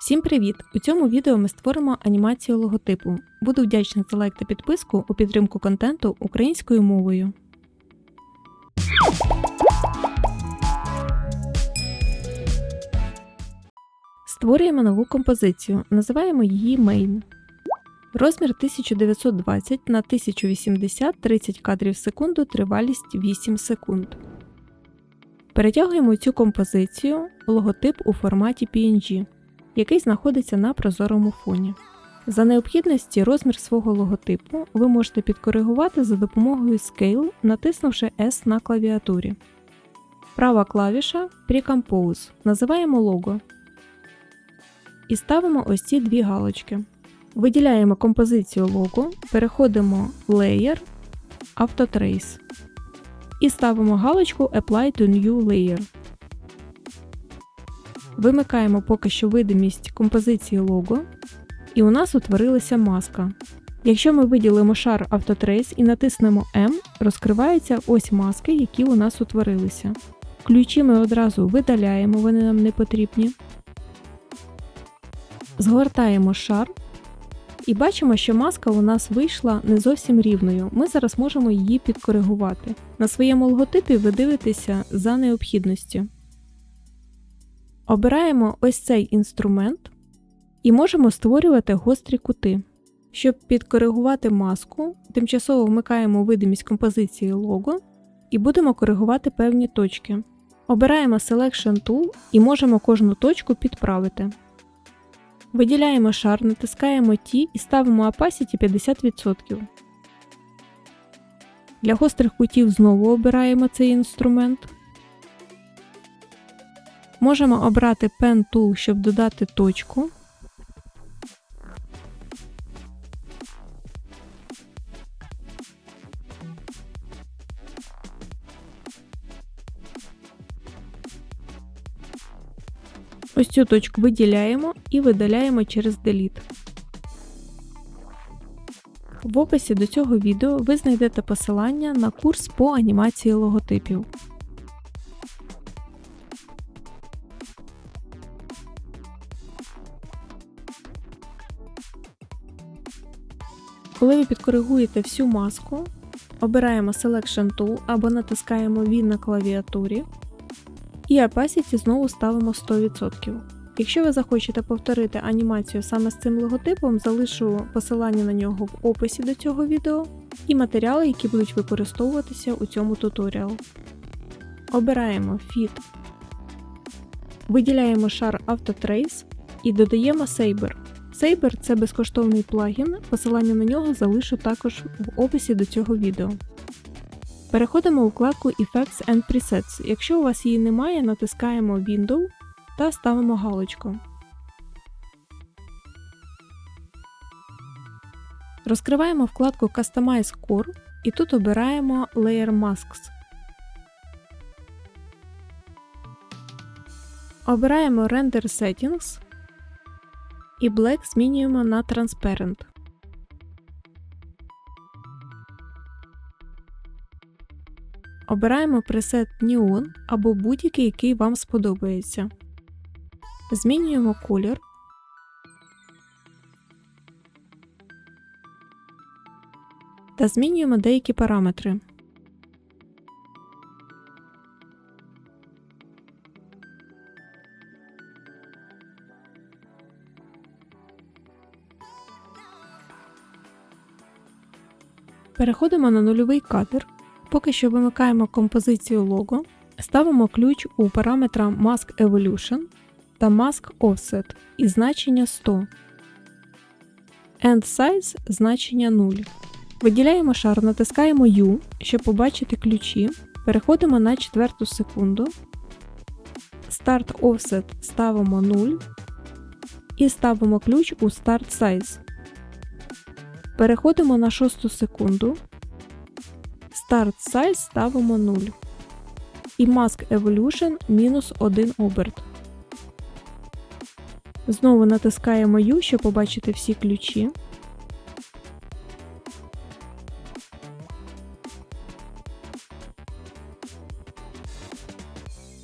Всім привіт! У цьому відео ми створимо анімацію логотипу. Буду вдячна за лайк та підписку у підтримку контенту українською мовою. Створюємо нову композицію, називаємо її Main. Розмір 1920 на 1080 30 кадрів в секунду, тривалість 8 секунд. Перетягуємо цю композицію логотип у форматі PNG, який знаходиться на прозорому фоні. За необхідності розмір свого логотипу ви можете підкоригувати за допомогою Scale, натиснувши S на клавіатурі. Права клавіша Precompose називаємо лого. І ставимо ось ці дві галочки. Виділяємо композицію лого, переходимо в Layer, Autotrace і ставимо галочку Apply to New Layer. Вимикаємо поки що видимість композиції лого, і у нас утворилася маска. Якщо ми виділимо шар Autotrace і натиснемо M, розкриваються ось маски, які у нас утворилися. Ключі ми одразу видаляємо, вони нам не потрібні. Згортаємо шар і бачимо, що маска у нас вийшла не зовсім рівною. Ми зараз можемо її підкоригувати. На своєму логотипі ви дивитеся за необхідністю. Обираємо ось цей інструмент і можемо створювати гострі кути. Щоб підкоригувати маску, тимчасово вмикаємо видимість композиції лого і будемо коригувати певні точки. Обираємо Selection Tool і можемо кожну точку підправити. Виділяємо шар, натискаємо T і ставимо Opacity 50%. Для гострих кутів знову обираємо цей інструмент. Можемо обрати Pen Tool, щоб додати точку. Ось цю точку виділяємо і видаляємо через Delete. В описі до цього відео ви знайдете посилання на курс по анімації логотипів. Коли ви підкоригуєте всю маску, обираємо Selection Tool або натискаємо V на клавіатурі і Opacity знову ставимо 100%. Якщо ви захочете повторити анімацію саме з цим логотипом, залишу посилання на нього в описі до цього відео і матеріали, які будуть використовуватися у цьому туторіал. Обираємо Fit, виділяємо шар Autotrace і додаємо Saber. Saber це безкоштовний плагін, посилання на нього залишу також в описі до цього відео. Переходимо у вкладку Effects and Presets. Якщо у вас її немає, натискаємо Window та ставимо галочку. Розкриваємо вкладку Customize Core і тут обираємо Layer Masks. Обираємо Render Settings і Black змінюємо на Transparent. Обираємо пресет Neon або будь-який, який вам сподобається. Змінюємо колір. Та змінюємо деякі параметри. Переходимо на нульовий кадр. Поки що вимикаємо композицію лого, ставимо ключ у параметра Mask Evolution та Mask Offset і значення 100. End Size значення 0. Виділяємо шар, натискаємо U, щоб побачити ключі. Переходимо на четверту секунду. Start Offset ставимо 0 і ставимо ключ у Start Size. Переходимо на шосту секунду. Старт Size ставимо 0. І Mask Evolution мінус 1 оберт. Знову натискаємо U, щоб побачити всі ключі.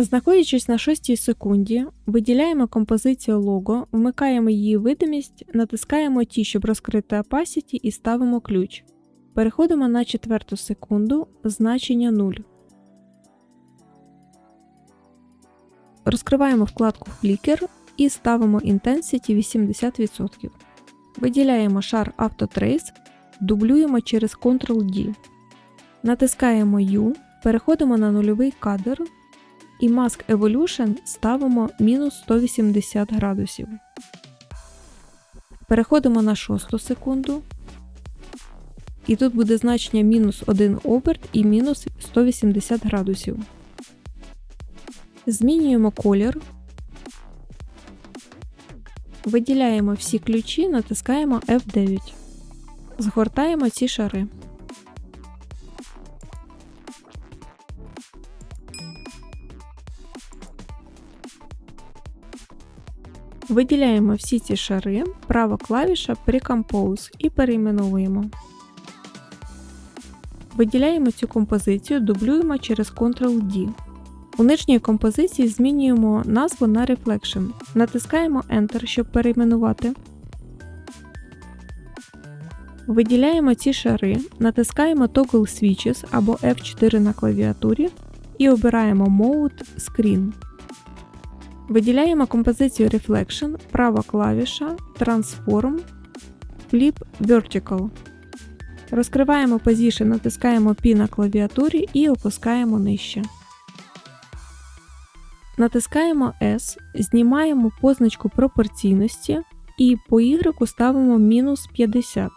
Знаходячись на шостій секунді, виділяємо композицію лого, вмикаємо її видимість, натискаємо ті, щоб розкрити Opacity і ставимо ключ. Переходимо на четверту секунду, значення 0. Розкриваємо вкладку Flicker і ставимо Intensity 80%. Виділяємо шар Autotrace, дублюємо через Ctrl-D. Натискаємо U, переходимо на нульовий кадр і Mask Evolution ставимо мінус 180 градусів. Переходимо на шосту секунду. І тут буде значення мінус 1 оберт і мінус 180 градусів. Змінюємо колір. Виділяємо всі ключі, натискаємо F9. Згортаємо ці шари. Виділяємо всі ці шари, права клавіша Pre-Compose і перейменовуємо. Виділяємо цю композицію, дублюємо через Ctrl-D. У нижній композиції змінюємо назву на Reflection. Натискаємо Enter, щоб перейменувати. Виділяємо ці шари, натискаємо Toggle Switches або F4 на клавіатурі і обираємо Mode Screen. Виділяємо композицію Reflection, права клавіша, Transform, Flip Vertical. Розкриваємо Position, натискаємо P на клавіатурі і опускаємо нижче. Натискаємо S, знімаємо позначку пропорційності і по Y ставимо мінус 50.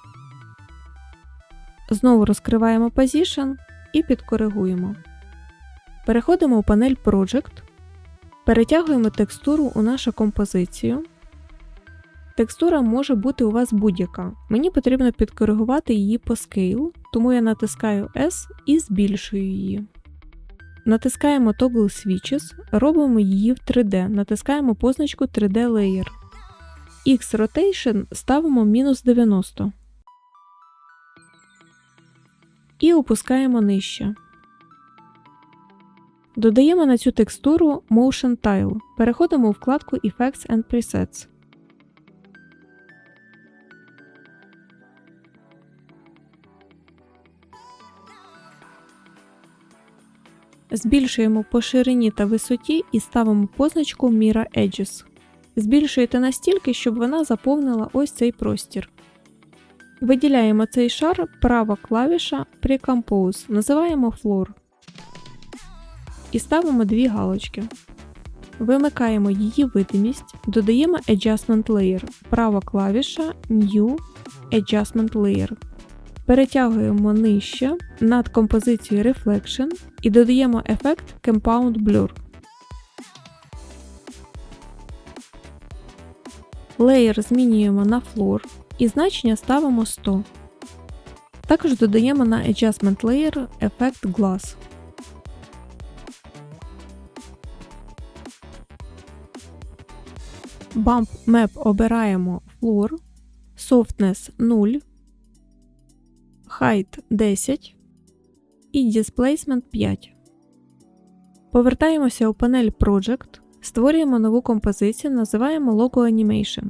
Знову розкриваємо Position і підкоригуємо. Переходимо у панель Project. Перетягуємо текстуру у нашу композицію. Текстура може бути у вас будь-яка. Мені потрібно підкоригувати її по Scale, тому я натискаю S і збільшую її. Натискаємо Toggle Switches, робимо її в 3D, натискаємо позначку 3D Layer. X-Rotation ставимо мінус 90 і опускаємо нижче. Додаємо на цю текстуру Motion Tile. Переходимо у вкладку Effects and Presets. Збільшуємо по ширині та висоті і ставимо позначку Mirror Edges. Збільшуєте настільки, щоб вона заповнила ось цей простір. Виділяємо цей шар права клавіша Pre-Compose, називаємо Floor. І ставимо дві галочки. Вимикаємо її видимість, додаємо Adjustment Layer, права клавіша New Adjustment Layer. Перетягуємо нижче над композицією Reflection і додаємо ефект Compound Blur. Layer змінюємо на Floor і значення ставимо 100. Також додаємо на Adjustment Layer ефект Glass. Bump Map обираємо Floor, Softness 0, Height 10 і Displacement 5. Повертаємося у панель Project, створюємо нову композицію, називаємо Logo Animation.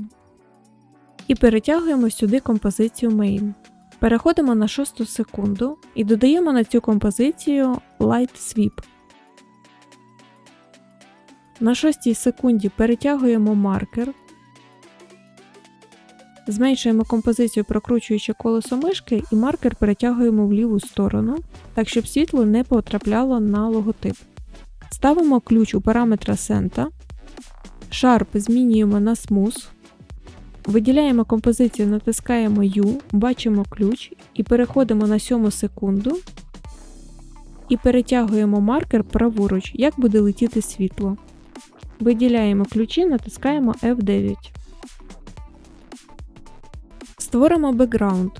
І перетягуємо сюди композицію Main. Переходимо на 6 секунду і додаємо на цю композицію Light Sweep. На 6 секунді перетягуємо маркер, зменшуємо композицію, прокручуючи колесо мишки, і маркер перетягуємо в ліву сторону, так щоб світло не потрапляло на логотип. Ставимо ключ у параметра Senta, Sharp змінюємо на Smooth, виділяємо композицію, натискаємо U, бачимо ключ і переходимо на 7 секунду і перетягуємо маркер праворуч, як буде летіти світло. Виділяємо ключі, натискаємо F9. Створимо бекграунд.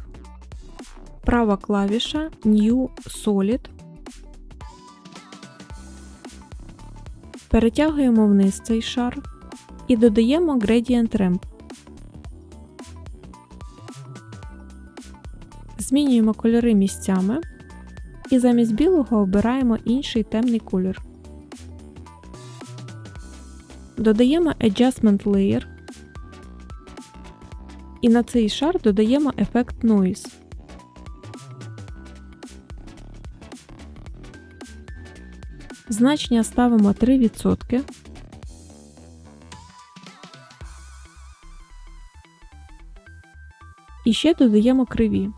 Права клавіша New Solid. Перетягуємо вниз цей шар і додаємо Gradient Ramp. Змінюємо кольори місцями і замість білого обираємо інший темний колір. Додаємо Adjustment Layer і на цей шар додаємо ефект Noise. Значення ставимо 3%. І ще додаємо криві.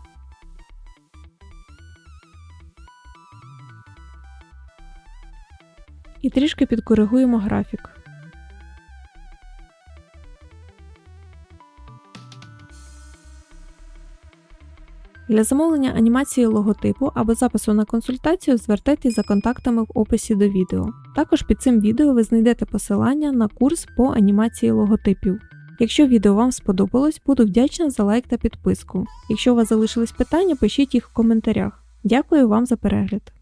І трішки підкоригуємо графік. Для замовлення анімації логотипу або запису на консультацію звертайтесь за контактами в описі до відео. Також під цим відео ви знайдете посилання на курс по анімації логотипів. Якщо відео вам сподобалось, буду вдячна за лайк та підписку. Якщо у вас залишились питання, пишіть їх в коментарях. Дякую вам за перегляд!